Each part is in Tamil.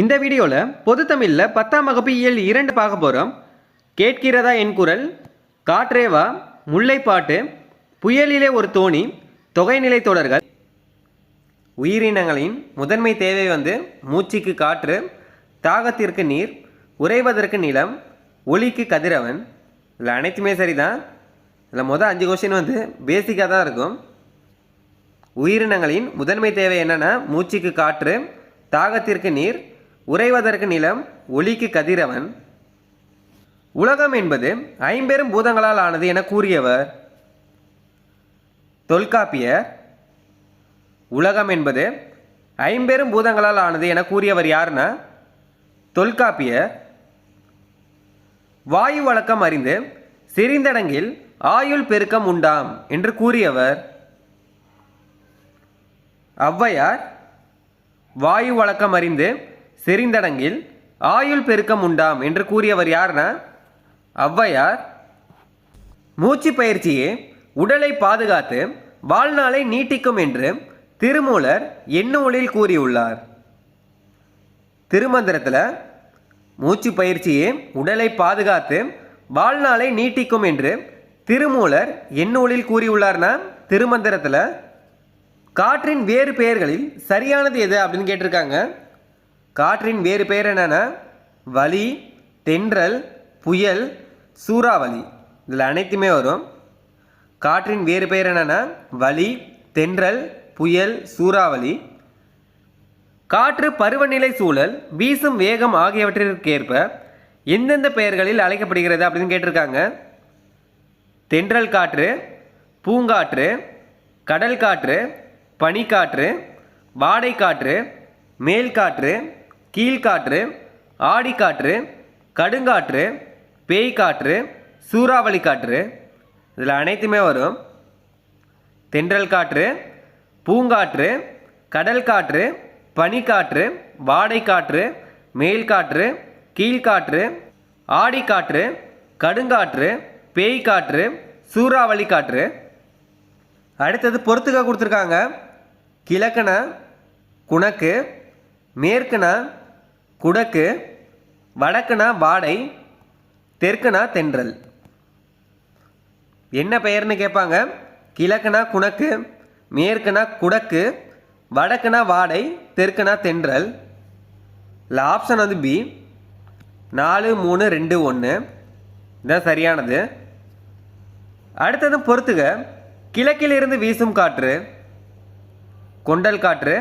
இந்த வீடியோவில் பொது தமிழில் பத்தாம் வகுப்பு இயல் இரண்டு பார்க்க போகிறோம் கேட்கிறதா என் குரல்? காற்றேவா? முல்லைப்பாட்டு? புயலிலே ஒரு தோணி? தொகைநிலை தொடர்கள்? உயிரினங்களின் முதன்மை தேவை வந்து மூச்சுக்கு காற்று தாகத்திற்கு நீர் உறைவதற்கு நிலம் ஒளிக்கு கதிரவன். இதில் அனைத்துமே சரிதான். இதில் மொதல் அஞ்சு கொஷின் வந்து பேசிக்காக தான் இருக்கும். உயிரினங்களின் முதன்மை தேவை என்னென்னா மூச்சுக்கு காற்று தாகத்திற்கு நீர் உறைவதற்கு நிலம் ஒளிக்கு கதிரவன். உலகம் என்பது ஐம்பெரும் பூதங்களால் ஆனது என கூறியவர். தொல்காப்பியர். உலகம் என்பது ஐம்பெரும் பூதங்களால் ஆனது என கூறியவர் யாருன்னா தொல்காப்பியர். வாயு வழக்கம் அறிந்து சிறிந்தடங்கில் ஆயுள் பெருக்கம் உண்டாம் என்று கூறியவர். ஔவையார். வாயு வழக்கம் அறிந்து செறிந்தடங்கில் ஆயுள் பெருக்கம் உண்டாம் என்று கூறியவர் யார்னா? ஔவையார். மூச்சு பயிற்சியே உடலை பாதுகாத்து வாழ்நாளை நீட்டிக்கும் என்று திருமூலர் எண்ணூலில் கூறியுள்ளார். திருமந்திரத்தில் மூச்சு பயிற்சியே உடலை பாதுகாத்து வாழ்நாளை நீட்டிக்கும் என்று திருமூலர் எண்ணூலில் கூறியுள்ளார்னா? திருமந்திரத்தில் காற்றின் வேறு பெயர்களில் சரியானது எது அப்படின்னு கேட்டிருக்காங்க. காற்றின் வேறு பெயர் என்னென்னா வலி தென்றல் புயல் சூறாவளி. இதில் அனைத்துமே வரும். காற்றின் வேறு பெயர் என்னென்னா வலி தென்றல் புயல் சூறாவளி. காற்று பருவநிலை சூழல் வீசும் வேகம் ஆகியவற்றிற்கேற்ப எந்தெந்த பெயர்களில் அழைக்கப்படுகிறது அப்படின்னு கேட்டிருக்காங்க. தென்றல் காற்று பூங்காற்று கடல் காற்று பனிக்காற்று வாடைக்காற்று மேல்காற்று கீழ்காற்று ஆடிக்காற்று கடுங்காற்று பேய்காற்று சூறாவளி காற்று இதில் அனைத்துமே வரும். தென்றல் காற்று பூங்காற்று கடல் காற்று பனிக்காற்று வாடைக்காற்று மேல்காற்று கீழ்காற்று ஆடிக்காற்று கடுங்காற்று பேய்காற்று சூறாவளி காற்று அடுத்தது பொறுத்துக்க கொடுத்துருக்காங்க. கிழக்குன குணக்கு மேற்குன குடக்கு வடக்குனா வாடை தெற்குனா தென்றல். என்ன பெயர்னு கேட்பாங்க கிழக்குனா குணக்கு மேற்குனா குடக்கு வடக்குனா வாடை தெற்குனா தென்றல். இல்லை ஆப்ஷன் வந்து பி நாலு மூணு ரெண்டு ஒன்று இதான் சரியானது. அடுத்தது பொறுத்துக. கிழக்கிலிருந்து வீசும் காற்று கொண்டல் காற்று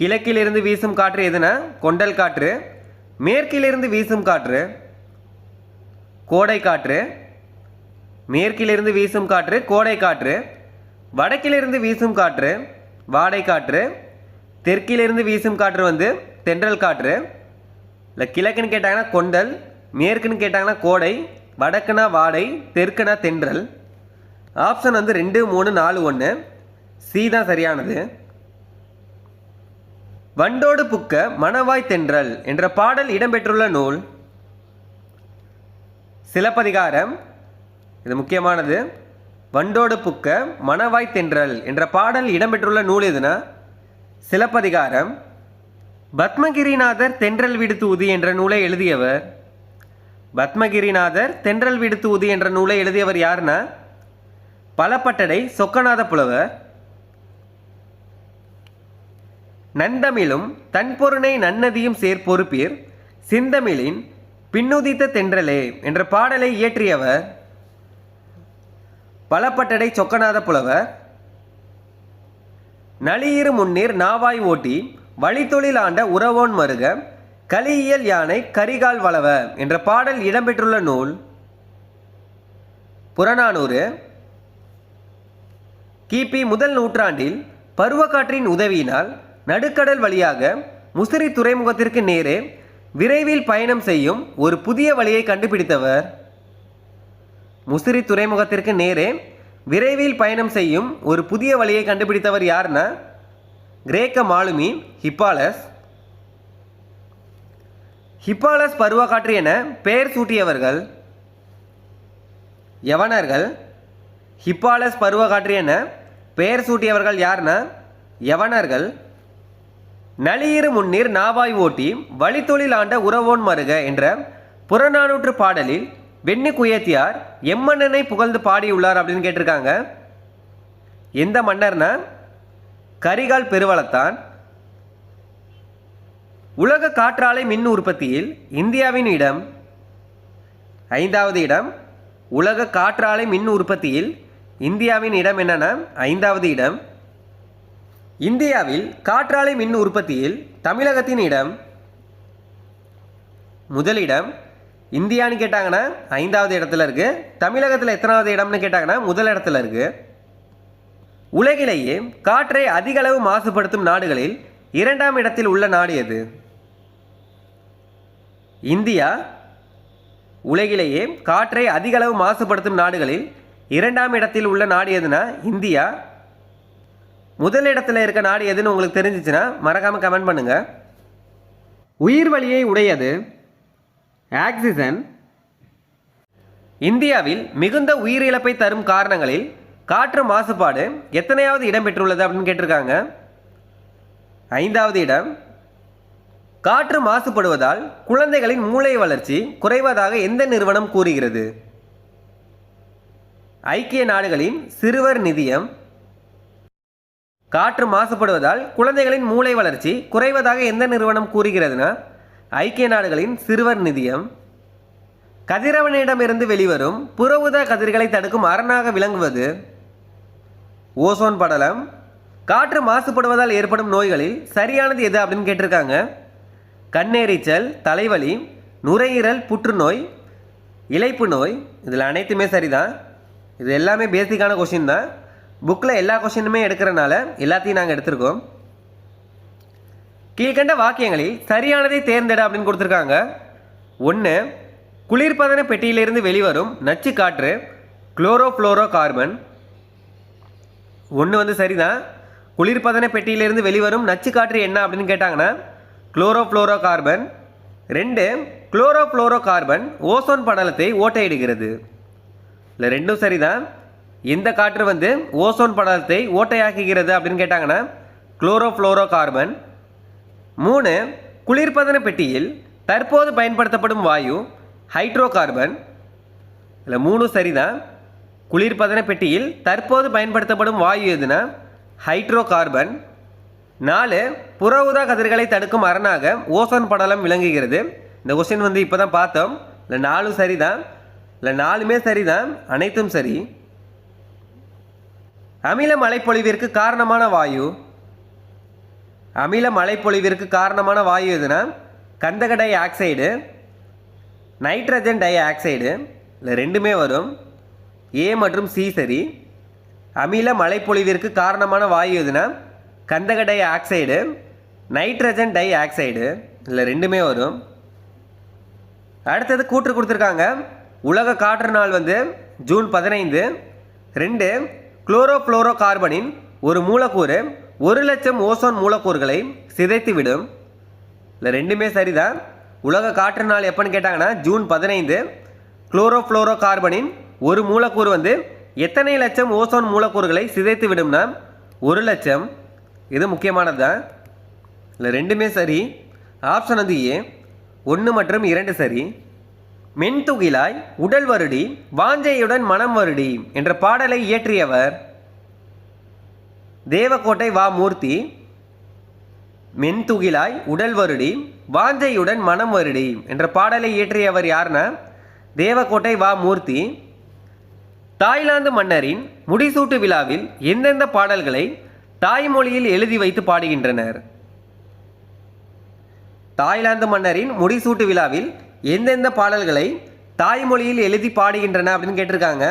கிழக்கிலிருந்து வீசும் காற்று எதுனா? கொண்டல் காற்று. மேற்கிலிருந்து வீசும் காற்று. கோடை காற்று. மேற்கிலிருந்து வீசும் காற்று கோடை காற்று. வடக்கிலிருந்து வீசும் காற்று வாடை காற்று. தெற்கிலிருந்து வீசும் காற்று வந்து தென்றல் காற்று. இல்லை கிழக்குன்னு கேட்டாங்கன்னா கொண்டல் மேற்குன்னு கேட்டாங்கன்னா கோடை வடக்குனா வாடை தெற்குனா தென்றல். ஆப்ஷன் வந்து ரெண்டு மூணு நாலு ஒன்று சி தான் சரியானது. வண்டோடு புக்க மணவாய் தென்றல் என்ற பாடல் இடம்பெற்றுள்ள நூல். சிலப்பதிகாரம். இது முக்கியமானது. வண்டோடு புக்க மணவாய் தென்றல் என்ற பாடல் இடம்பெற்றுள்ள நூல் எதுனா? சிலப்பதிகாரம். பத்மகிரிநாதர் தென்றல் விடுத்து உதி என்ற நூலை எழுதியவர். பத்மகிரிநாதர் தென்றல் விடுத்து உதி என்ற நூலை எழுதியவர் யாருன்னா பலப்பட்டடை சொக்கநாத புலவர் நந்தமிழும் தன்பொருணை நன்னதியும் சேர்ப்பொறுப்பீர் சிந்தமிழின் பின்னுதித்த தென்றலே என்ற பாடலை இயற்றியவர் பலப்பட்டடை சொக்கநாத புலவர். நளியிரு முன்னீர் நாவாய் ஓட்டி வழித்தொழில் ஆண்ட உறவோன் மருக கலியியல் யானை கரிகால் வளவ என்ற பாடல் இடம்பெற்றுள்ள நூல். புறநானூறு. கிபி முதல் நூற்றாண்டில் பருவக்காற்றின் உதவியினால் நடுக்கடல் வழியாக முசிறி துறைமுகத்திற்கு நேரே விரைவில் பயணம் செய்யும் ஒரு புதிய வழியை கண்டுபிடித்தவர். முசிறி துறைமுகத்திற்கு நேரே விரைவில் பயணம் செய்யும் ஒரு புதிய வழியை கண்டுபிடித்தவர் யாருன்னா கிரேக்க மாலுமி ஹிப்பாலஸ். ஹிப்பாலஸ் பருவக்காற்று என பெயர் சூட்டியவர்கள். யவனர்கள். ஹிப்பாலஸ் பருவக்காற்று என பெயர் சூட்டியவர்கள் யாருன்னா யவனர்கள். நளியிரு முன்னீர் நாவாய் ஓட்டி வழித்தொழில் ஆண்ட உறவோன் மருக என்ற புறநானூற்று பாடலில் வெண்ணி குயத்தியார் எம்மன்னனை புகழ்ந்து பாடியுள்ளார் அப்படின்னு கேட்டிருக்காங்க. எந்த மன்னர்னா? கரிகால் பெருவளத்தான். உலக காற்றாலை மின் உற்பத்தியில் இந்தியாவின் இடம். ஐந்தாவது இடம். உலக காற்றாலை மின் உற்பத்தியில் இந்தியாவின் இடம் என்னன்னா? ஐந்தாவது இடம். இந்தியாவில் காற்றாலை மின் உற்பத்தியில் தமிழகத்தின் இடம் முதலிடம். இந்தியான்னு கேட்டாங்கன்னா ஐந்தாவது இடத்துல இருக்குது தமிழகத்தில் எத்தனாவது இடம்னு கேட்டாங்கன்னா முதல் இடத்துல இருக்குது உலகிலேயே காற்றை அதிகளவு மாசுபடுத்தும் நாடுகளில் இரண்டாம் இடத்தில் உள்ள நாடு எது? இந்தியா. உலகிலேயே காற்றை அதிகளவு மாசுபடுத்தும் நாடுகளில் இரண்டாம் இடத்தில் உள்ள நாடு எதுனா இந்தியா. முதல் இருக்க நாடு எதுன்னு உங்களுக்கு தெரிஞ்சிச்சுன்னா மறக்காமல் கமெண்ட் பண்ணுங்க. உயிர் வழியை உடையது ஆக்சிஜன். இந்தியாவில் மிகுந்த உயிரிழப்பை தரும் காரணங்களில் காற்று மாசுபாடு எத்தனையாவது இடம் பெற்றுள்ளது அப்படின்னு கேட்டிருக்காங்க. ஐந்தாவது இடம் காற்று மாசுபடுவதால் குழந்தைகளின் மூளை வளர்ச்சி குறைவதாக எந்த நிறுவனம் கூறுகிறது? ஐக்கிய நாடுகளின் சிறுவர் நிதியம் காற்று மாசுபடுவதால் குழந்தைகளின் மூளை வளர்ச்சி குறைவதாக எந்த நிறுவனம் கூறுகிறதுனா ஐக்கிய நாடுகளின் சிறுவர் நிதியம். கதிரவனிடமிருந்து வெளிவரும் புற கதிர்களை தடுக்கும் அரணாக விளங்குவது. ஓசோன் படலம். காற்று மாசுபடுவதால் ஏற்படும் நோய்களில் சரியானது எது அப்படின்னு கேட்டிருக்காங்க. கண்ணெரிச்சல் தலைவலி நுரையீரல் புற்றுநோய் இழைப்பு நோய் இதில் அனைத்துமே சரிதான். இது எல்லாமே பேசிக்கான கொஷின் தான். புக்கில் எல்லா கொஷினுமே எடுக்கிறனால எல்லாத்தையும் நாங்கள் எடுத்திருக்கோம். கீழ்கண்ட வாக்கியங்களில் சரியானதை தேர்ந்தெடு அப்படின்னு கொடுத்துருக்காங்க. ஒன்று குளிர்பதன பெட்டியிலிருந்து வெளிவரும் நச்சு காற்று குளோரோஃப்ளோரோ கார்பன் ஒன்று வந்து சரிதான். குளிர்பதன பெட்டியிலிருந்து வெளிவரும் நச்சு காற்று என்ன அப்படின்னு கேட்டாங்கன்னா குளோரோஃப்ளோரோ கார்பன் ரெண்டு குளோரோஃப்ளோரோ கார்பன் ஓசோன் படலத்தை ஓட்டையிடுகிறது. இல்லை ரெண்டும் சரிதான். எந்த காற்று வந்து ஓசோன் படலத்தை ஓட்டையாக்குகிறது அப்படின்னு கேட்டாங்கன்னா குளோரோஃப்ளோரோ கார்பன் மூணு குளிர்பதன பெட்டியில் தற்போது பயன்படுத்தப்படும் வாயு ஹைட்ரோ கார்பன் இல்லை மூணு சரிதான். குளிர்பதன பெட்டியில் தற்போது பயன்படுத்தப்படும் வாயு எதுனா ஹைட்ரோ கார்பன் நாலு புற ஊதா கதிர்களை தடுக்கும் அரணாக ஓசோன் படலம் விளங்குகிறது. இந்த கொஸ்டின் வந்து இப்போ தான் பார்த்தோம். இல்லை நாலும் சரிதான். இல்லை நாலுமே சரிதான். அனைத்தும் சரி. அமில மழைப்பொழிவிற்கு காரணமான வாயு. அமில மழைப்பொழிவிற்கு காரணமான வாயு எதுனா? கந்தக dioxide nitrogen dioxide இல்லை ரெண்டுமே வரும். ஏ மற்றும் சி சரி. அமில மழைப்பொழிவிற்கு காரணமான வாயு எதுனா? கந்தக dioxide nitrogen dioxide இல்லை ரெண்டுமே வரும். அடுத்தது கூற்று கொடுத்துருக்காங்க. உலக காற்று நாள் வந்து ஜூன் பதினைந்து. ரெண்டு குளோரோஃப்ளோரோ கார்பனின் ஒரு மூலக்கூறு ஒரு லட்சம் ஓசோன் மூலக்கூறுகளை சிதைத்துவிடும். இல்லை ரெண்டுமே சரிதான். உலக காற்று நாள் எப்போன்னு கேட்டாங்கன்னா ஜூன் பதினைந்து. குளோரோஃப்ளோரோ கார்பனின் ஒரு மூலக்கூறு வந்து எத்தனை லட்சம் ஓசோன் மூலக்கூறுகளை சிதைத்து விடும்னா ஒரு லட்சம். இது முக்கியமானது தான் இல்லை ரெண்டுமே சரி. ஆப்ஷன் வந்து ஏ. ஒன்று மற்றும் இரண்டு சரி. மென்துகிலாய் உடல் வருடி வாஞ்சையுடன் மனம் வருடி என்ற பாடலை இயற்றியவர் தேவக்கோட்டை வா மூர்த்தி. மென்துகிலாய் உடல் வருடி வாஞ்சையுடன் மனம் வருடி என்ற பாடலை இயற்றியவர் யாருன்னா தேவக்கோட்டை வா மூர்த்தி. தாய்லாந்து மன்னரின் முடிசூட்டு விழாவில் எந்தெந்த பாடல்களை தாய்மொழியில் எழுதி வைத்து பாடுகின்றனர்? தாய்லாந்து மன்னரின் முடிசூட்டு விழாவில் எந்தெந்த பாடல்களை தாய்மொழியில் எழுதி பாடுகின்றன அப்படின்னு கேட்டிருக்காங்க.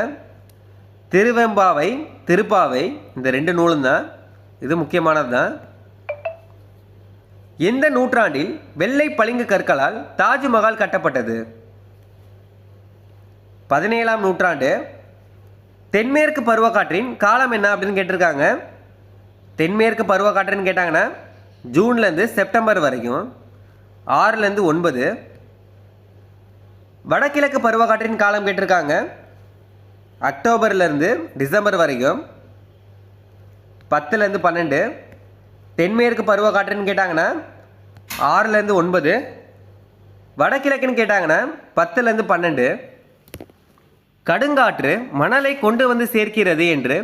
திருவெம்பாவை திருப்பாவை இந்த ரெண்டு நூலும் தான். இது முக்கியமானது தான் எந்த நூற்றாண்டில் வெள்ளை பளிங்கு கற்களால் தாஜ்மஹால் கட்டப்பட்டது? பதினேழாம் நூற்றாண்டு. தென்மேற்கு பருவக்காற்றின் காலம் என்ன அப்படின்னு கேட்டிருக்காங்க. தென்மேற்கு பருவக்காற்றுன்னு கேட்டாங்கன்னா ஜூன்லேருந்து செப்டம்பர் வரைக்கும். ஆறுலேருந்து ஒன்பது. வடகிழக்கு பருவக்காற்றின் காலம் கேட்டிருக்காங்க. அக்டோபர்லேருந்து டிசம்பர் வரைக்கும் பத்துலேருந்து பன்னெண்டு தென்மேற்கு பருவக்காற்றுன்னு கேட்டாங்கன்னா ஆறுலேருந்து ஒன்பது வடகிழக்குன்னு கேட்டாங்கன்னா பத்துலேருந்து பன்னெண்டு. கடுங்காற்று மணலை கொண்டு வந்து சேர்க்கிறது என்று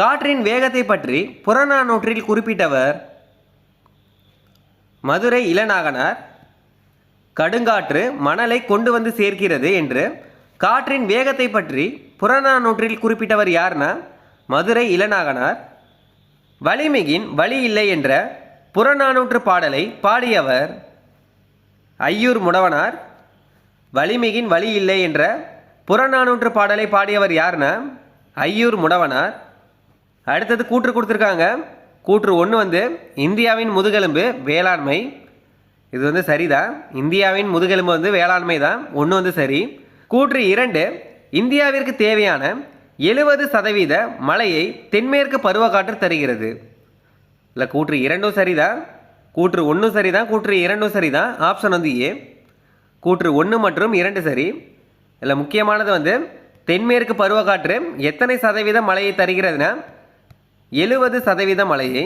காற்றின் வேகத்தை பற்றி புறநானூற்றில் குறிப்பிட்டவர் மதுரை இளநாகனார். கடுங்காற்று மணலை கொண்டு வந்து சேர்க்கிறது என்று காற்றின் வேகத்தை பற்றி புறநானூற்றில் குறிப்பிட்டவர் யார்னா மதுரை இளநாகனார். வலிமிகின் வழி இல்லை என்ற புறநானூற்று பாடலை பாடியவர் ஐயூர் முடவனார். வலிமிகின் வழி இல்லை என்ற புறநானூற்று பாடலை பாடியவர் யார்னா ஐயூர் முடவனார். அடுத்தது கூற்று கொடுத்துருக்காங்க. கூற்று ஒன்று வந்து இந்தியாவின் முதுகெலும்பு வேளாண்மை. இது வந்து சரிதான் இந்தியாவின் முதுகெலும்பு வந்து வேளாண்மை தான் ஒன்று வந்து சரி. கூற்று இரண்டு இந்தியாவிற்கு தேவையான எழுபது சதவீத மழையை தென்மேற்கு பருவக்காற்று தருகிறது. இல்லை கூற்று இரண்டும் சரிதான் கூற்று ஒன்றும் சரிதான் கூற்று இரண்டும் சரிதான் ஆப்ஷன் வந்து ஏ கூற்று ஒன்று மற்றும் இரண்டு சரி. இதில் முக்கியமானது வந்து தென்மேற்கு பருவக்காற்று எத்தனை சதவீத மழையை தருகிறதுனா? எழுபது சதவீத மழையை